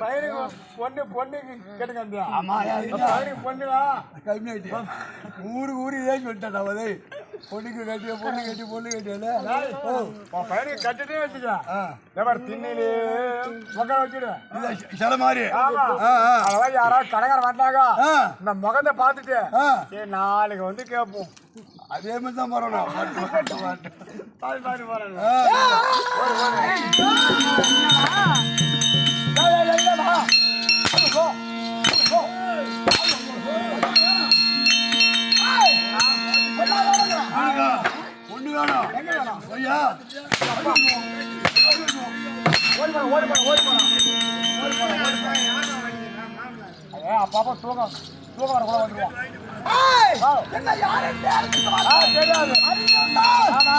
பையனுக்கு பொண்ணு பொண்ணுக்கு கேட்டுங்க அந்த பையனுக்கு பொண்ணுடா. கம்மியாயிட்டு ஊருக்கு ஊரு சொல்லிட்டான் அவதே பொண்ணுக்கு கட்டிய பொண்ணு கட்டி பொண்ணு கட்டியல உன் பையனுக்கு கட்டிட்டே வச்சுக்க. எவர் திண்ணிலே உட்கார வச்சுடு சில மாதிரி. அதெல்லாம் யாராவது கடைக்கார வந்தாங்க. இந்த முகத்தை பார்த்துட்டு. சரி நாளைக்கு வந்து கேட்போம். அதே மாதிரி தான் வரணும் மாட்டு, மாட்டு, மாட்டு. பாரு பாரு பாரு ஆ. ஏய், ஏய், ஏய், ஏய், வா. அது போ. அது போ. ஆளுங்க, பொண்ணு வேணும் ஐயா ஓடி போடா, ஓடி போடா, ஓடி போடா. ஓடி போடா, ஓடி போடா. அதே அப்பப்போ தூக்கம் தூக்கம் வரக்கூட என்ன யாரு தெரியாது ஆமா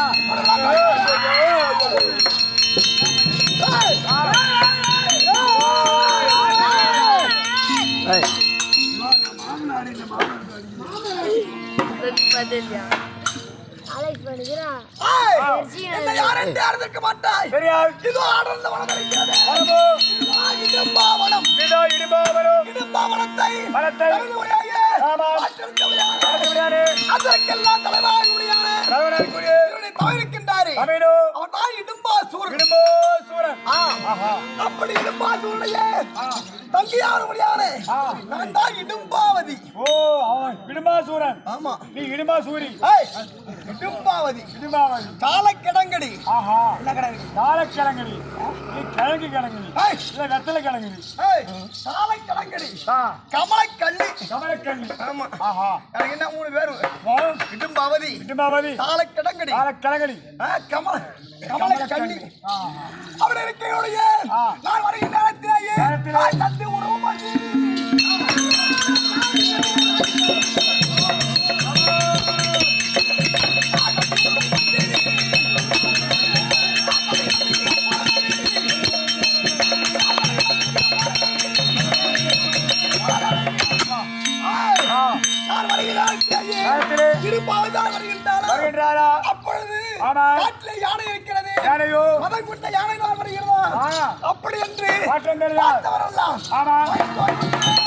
பண்ணுகிறான் என்ன யாரும் தேர்ந்தெடுக்க மாட்டாய். தெரியாது இதோ அடர்ந்த வனம் இருக்கிறது. இதோ இடும்பாவனம். இதோ இடிபாவரும் இடும்பாவனத்தை வனத்தை அதற்கெல்லாம் தவிர்க்கின்றாரே. அமீனு அவன் தான் இடும்பாசூரன். இடும்போ. அப்படி இடும்பாசூரனுடைய தங்கியாருடையானே. ஆ. நான் தான் இடும்பாவதி. ஓ அவன் இடும்பா சூரன் ஆமா. நீ இடும்பா சூரி ஏய், இடும்பாவதி. இடும்பாவன் காலக்கிடங்கடி ஆஹா. என்ன கிடங்கு? காலக்கிழங்கடி நீ கிழங்கு கிழங்கடி ஏய், இல்ல வெத்தலை காலக்கிடங்கடி ஆ. கமலக்கள்ளி. கமலக்கண்ணி ஆமா. ஆஹா. எனக்கு என்ன மூணு பேரு? வாழும் இடும்பாவதி இடும்பாவதி காலக்கிடங்கடி. காலக்கிழங்கடி ஆ, கமல கமலக்கள்ளி ஆஹா அவர் இருக்கையுடைய ஆ. நான் வருகிற நேரத்திலேயே தந்து உறவு வருகின்றாரா? வருகின்றாரா? அப்பொழுது ஆமா. காட்டிலே யானை இருக்கிறது. யானையோ? மதம் கொண்ட யானை தான் வருகிறதா அப்படி என்று பார்த்தவரெல்லாம்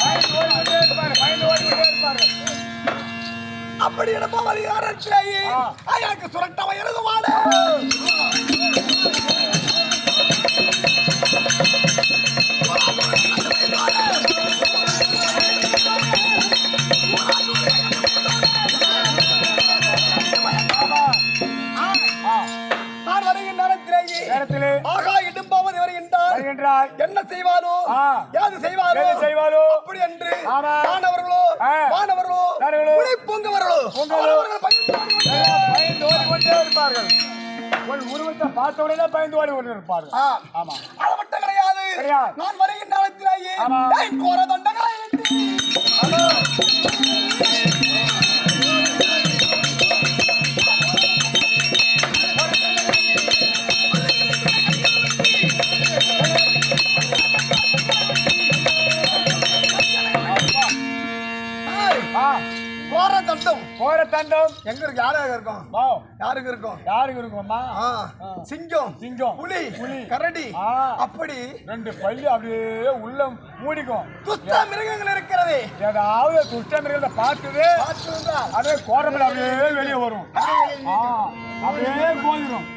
பயந்து ஓடிக்கொண்டே இருப்பாரு பயந்து ஓடிக்கொண்டே இருப்பாரு. அப்படி வருகிறாரத்திலேயே ஆ. எனக்கு சுரட்டவன் எழுதுவாடு என்ன செய்வாரோ. யாது செய்வாரோ? செய்வாரோ? அப்படி என்று. மாணவர்களோ. மாணவர்களோ பொங்குவர்களோ பயந்து ஓடி ஓடிக்கொண்டே இருப்பார்கள். ஒரு உருவத்தை பார்த்த உடனே பயந்து ஓடி கொண்டு இருப்பார்கள். ஆமா. அது மட்டும் கிடையாது. நான் வருகின்ற. ஏய், கோர தண்டங்களை கோர தண்டம். போற தண்டம். எங்க இருக்கு யாராக இருக்கும்? வா. யாருக்கு இருக்கும்? யாருக்கு இருக்கும்மா? சிங்கம். சிங்கம். புலி. புலி. கரடி. அப்படி ரெண்டு பல்லு அப்படியே உள்ள மூடிக்கும். துஷ்ட மிருகங்கள் இருக்கிறது. ஏதாவது துஷ்ட மிருகத்தை பார்த்துது அதே கோரமில் அப்படியே வெளியே வரும். அப்படியே போயிடும்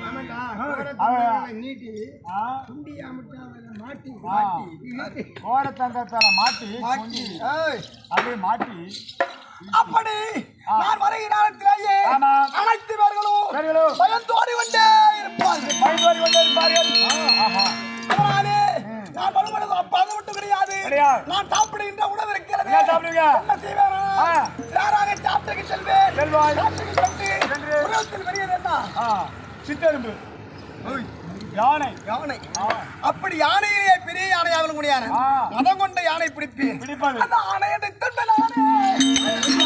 கோரத்தந்தத்தால மாட்டி மாட்டி. ஏய், அப்படியே மாட்டி. அப்படி நான் வருகிற நேரத்திலேயே ஆமா. அனைத்து பேர்களும் பயந்தோடி கொண்டே இருப்பார்கள். பயந்து கொண்டே இருப்பார்கள். அதனாலே நான் வரும்பொழுது அப்ப அது மட்டும் கிடையாது. நான் சாப்பிடுகின்ற உணவு இருக்கிறது. சாப்பிடுவீங்க? என்ன செய்வேனா? ஆ. நேராக சாப்பிட்டுக்கு செல்வேன்? செல்வாய். சாப்பிட்டுக்கு சென்று. உணவத்தில் பெரியது என்ன? சித்தெரும்பு யானை. யானை. அப்படி யானையிலே பெரிய முடியாது. ஆ. மதம் கொண்ட யானை பிடிப்பேன். பிடிப்பது அந்த ஆணையத்தை துண்டு நானே